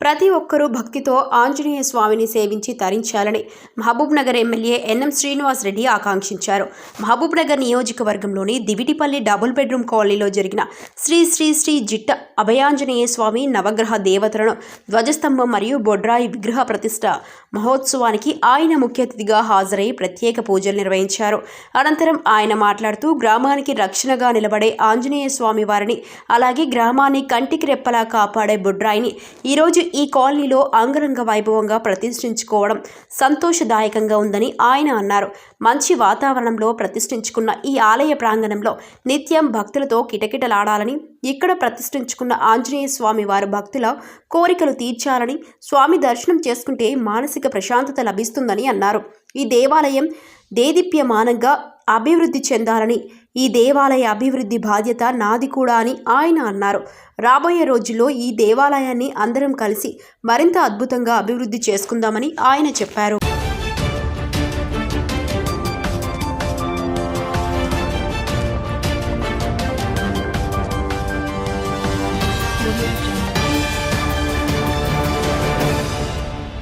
ప్రతి ఒక్కరూ భక్తితో ఆంజనేయ స్వామిని సేవించి తరించాలని Mahabubnagar MLA NM Srinivas Reddy ఆకాంక్షించారు. మహబూబ్ నగర్ నియోజకవర్గంలోని దివిటిపల్లి డబుల్ బెడ్రూమ్ కాలనీలో జరిగిన శ్రీ శ్రీ శ్రీ జిట్ట అభయాంజనేయ స్వామి నవగ్రహ దేవతలను ధ్వజస్తంభం మరియు బొడ్రాయి విగ్రహ ప్రతిష్ట మహోత్సవానికి ఆయన ముఖ్య అతిథిగా హాజరై ప్రత్యేక పూజలు నిర్వహించారు. అనంతరం ఆయన మాట్లాడుతూ గ్రామానికి రక్షణగా నిలబడే ఆంజనేయ స్వామి వారిని అలాగే గ్రామాన్ని కంటికి రెప్పలా కాపాడే బొడ్రాయిని ఈరోజు ఈ కాలనీలో అంగరంగ వైభవంగా ప్రతిష్ఠించుకోవడం సంతోషదాయకంగా ఉందని ఆయన అన్నారు. మంచి వాతావరణంలో ప్రతిష్ఠించుకున్న ఈ ఆలయ ప్రాంగణంలో నిత్యం భక్తులతో కిటకిటలాడాలని ఇక్కడ ప్రతిష్ఠించుకున్న ఆంజనేయ స్వామి వారి భక్తుల కోరికలు తీర్చాలని స్వామి దర్శనం చేసుకుంటే మానసిక ప్రశాంతత లభిస్తుందని అన్నారు. ఈ దేవాలయం దేదీప్యమానంగా అభివృద్ధి చెందాలని ఈ దేవాలయ అభివృద్ధి బాధ్యత నాది కూడా అని ఆయన అన్నారు రాబోయే రోజుల్లో ఈ దేవాలయాన్ని అందరం కలిసి మరింత అద్భుతంగా అభివృద్ధి చేసుకుందామని ఆయన చెప్పారు